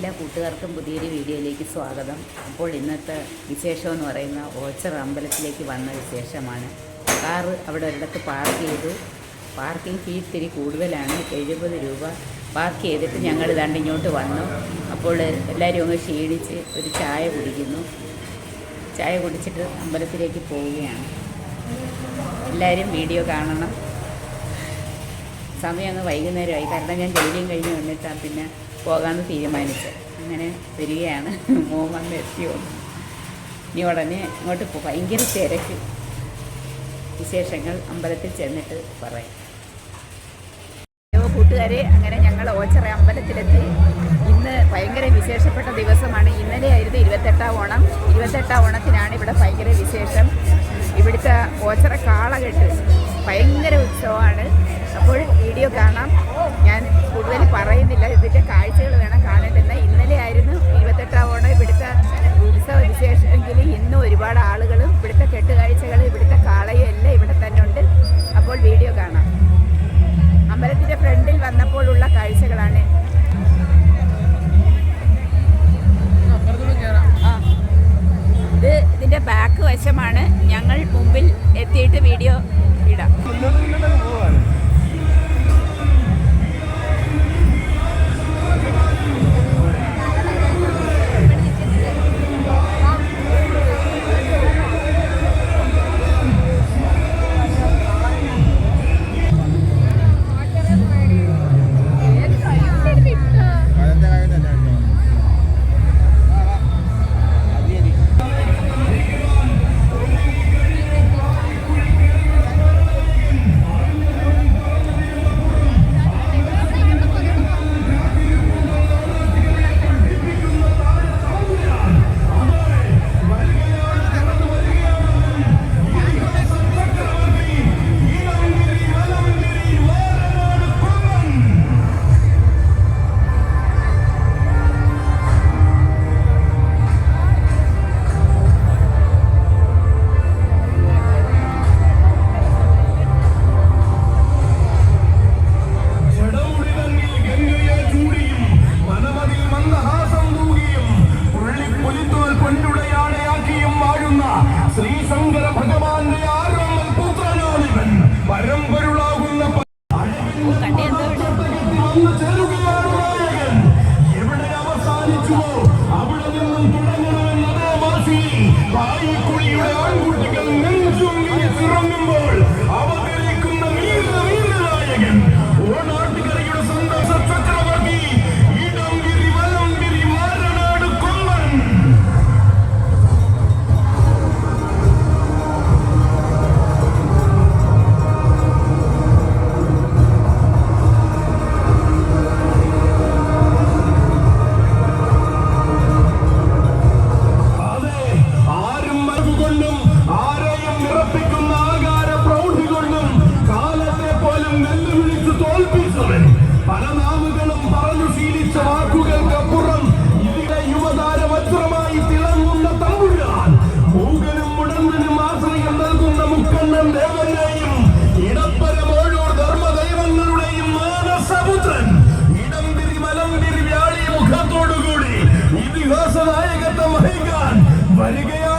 എല്ലാ കൂട്ടുകാർക്കും പുതിയൊരു വീഡിയോയിലേക്ക് സ്വാഗതം. അപ്പോൾ ഇന്നത്തെ വിശേഷം എന്ന് പറയുന്ന ഓച്ചർ അമ്പലത്തിലേക്ക് വന്ന വിശേഷമാണ്. കാറ് അവിടെ ഒരിടത്ത് പാർക്ക് ചെയ്തു. പാർക്കിംഗ് ഫീ ഇത്തിരി കൂടുതലാണ് എഴുപത് രൂപ പാർക്ക് ചെയ്തിട്ട് ഞങ്ങൾ ദണ്ട് ഇങ്ങോട്ട് വന്നു. അപ്പോൾ എല്ലാവരും അങ്ങ് ക്ഷീണിച്ച് ഒരു ചായ കുടിക്കുന്നു. ചായ കുടിച്ചിട്ട് അമ്പലത്തിലേക്ക് പോവുകയാണ്. എല്ലാവരും വീഡിയോ കാണണം. സമയം അങ്ങ് വൈകുന്നേരമായി. കാരണം ഞാൻ ജോലിയും കഴിഞ്ഞ് വന്നിട്ടാണ് പിന്നെ പോകാമെന്ന് തീരുമാനിച്ചു. അങ്ങനെ വരികയാണ്. മോൻ വന്ന് എത്തിയോ ഇനി ഉടനെ ഇങ്ങോട്ട് പോകും ഭയങ്കര തിരക്ക്. വിശേഷങ്ങൾ അമ്പലത്തിൽ ചെന്നിട്ട് പറയാം. കൂട്ടുകാരെ അങ്ങനെ ഞങ്ങൾ ഓച്ചറ അമ്പലത്തിലെത്തി. ഇന്ന് ഭയങ്കര വിശേഷപ്പെട്ട ദിവസമാണ്. ഇന്നലെ ആയിരുന്നു ഇരുപത്തെട്ടാം ഓണം. ഇരുപത്തെട്ടാം ഓണത്തിനാണ് ഇവിടെ ഭയങ്കര വിശേഷം. ഇവിടുത്തെ ഓച്ചറ കാളകെട്ട് ഭയങ്കര ഉത്സവമാണ്. അപ്പോൾ വീഡിയോ കാണാം. ഞാൻ കൂടുതൽ പറയുന്നില്ല. ഇതിന്റെ കാഴ്ചകൾ വേണം കാണേണ്ടത്. ഇന്നലെ വന്നു എവിടെ അവസാനിച്ചുവോ? അവിടെ നിന്നും തുടങ്ങണമെന്നതേ വാശി വായിക്കുഴിയുടെ ആൺകുട്ടികൾ നെഞ്ചും ഇറങ്ങുമ്പോൾ അവതരിക്കുന്ന മാനസപുത്രൻ ഇടം തിരി മലം തിരി വ്യാളി മുഖത്തോടുകൂടി ഇതിഹാസ നായകത്വം വഹിക്കാൻ വരികയാണ്